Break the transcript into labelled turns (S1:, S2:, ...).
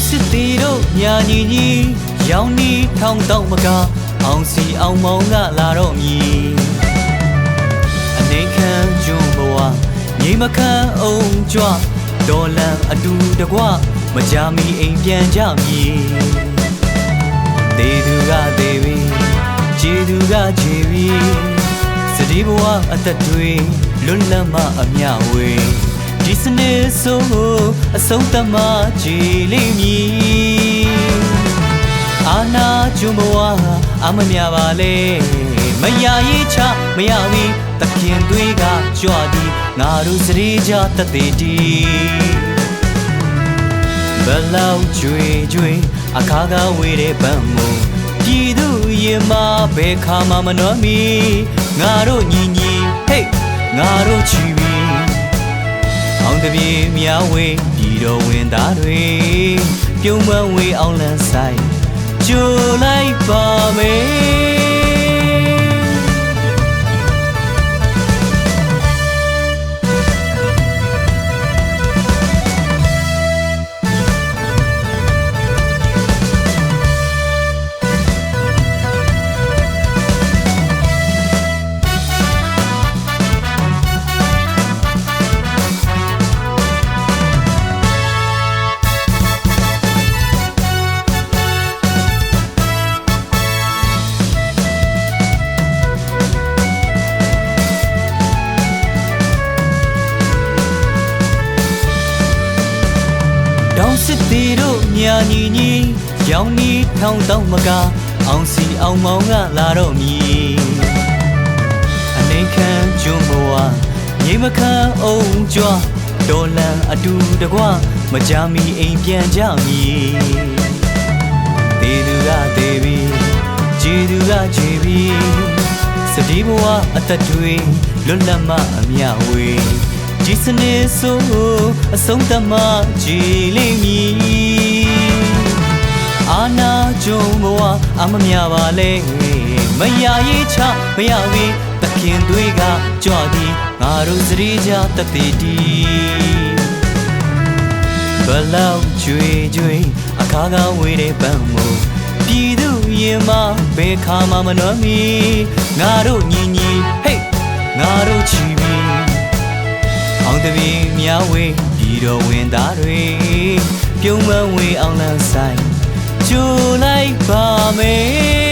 S1: တို့ညာညီညီရောင်နီထောင်းတော့မကအောင်စီအောင်မောင်ကလာတော့မြည်အနေခံကျွန်းဘဝငိမခံအောင်ကြွဒေါ်လန်အတူတကွမကြမီအိမ်ပြန်ကြမည်တေသူကတေပြီခြေသူကခြေပြီစတိဘဝအသက်တွေလွတ်လပ်မှအမျှဝေ ဒီစနစ်ဆိုအဆုံးသတ်မှကြည်လိမ့်မည်အာနာကျွန်းဘဝအမမြပါလေမရရေးချမရဘူးတခင်တွေကကြွသည်ငါတို့စရီကြတသက်တီဘလောက်ကျွေကျွေအခါကဝေးတဲ့ဗတ်မုံပြည်သူရင်မဘယ်ခါမှမနှောမီငါတို့ညီညီဟေးငါတို့ချီပြီအောင် တပြေမြဝေးပြည်တော်ဝင်သားတွေပြုံးမဝေးအောင်လန်းဆိုင်ကြိုလိုက်ပါမယ် တို့ညာညီညီရောင်နီထောင်းတော့မကအောင်စီအောင်မောင်ကလာတော့မည်အနေခံကျွန်းဘဝငိမခံအောင်ကြွဒေါ်လန်အတူတကွမကြမီအိမ်ပြန်ကြမည်တေသူကတေပြီခြေသူကခြေပြီစတိဘဝအသက်တွေလွတ်လပ်မှအမျှဝေ ဒီစနစ်ဆိုအဆုံးသတ်မှကြည်လိမ့်မည်အာနာကြုံဘဝအမမြပါလေမရရေးချမရဘူးတခင်တွေကကြွသည်ငါတို့စရီကြတသက်တီဘလောက်ကျွေကျွေအခါကဝေးတဲ့ပန်းမို့ပြည်သူရင်မဘယ်ခါမှမနှောမီငါတို့ညီညီဟေးငါတို့ချီပြီအောင် တပင်းမြဝေးပြည်တော်ဝင်သားတွေပြုံးမဝေးအောင်လန်းဆိုင်ကြိုလိုက်ပါမယ်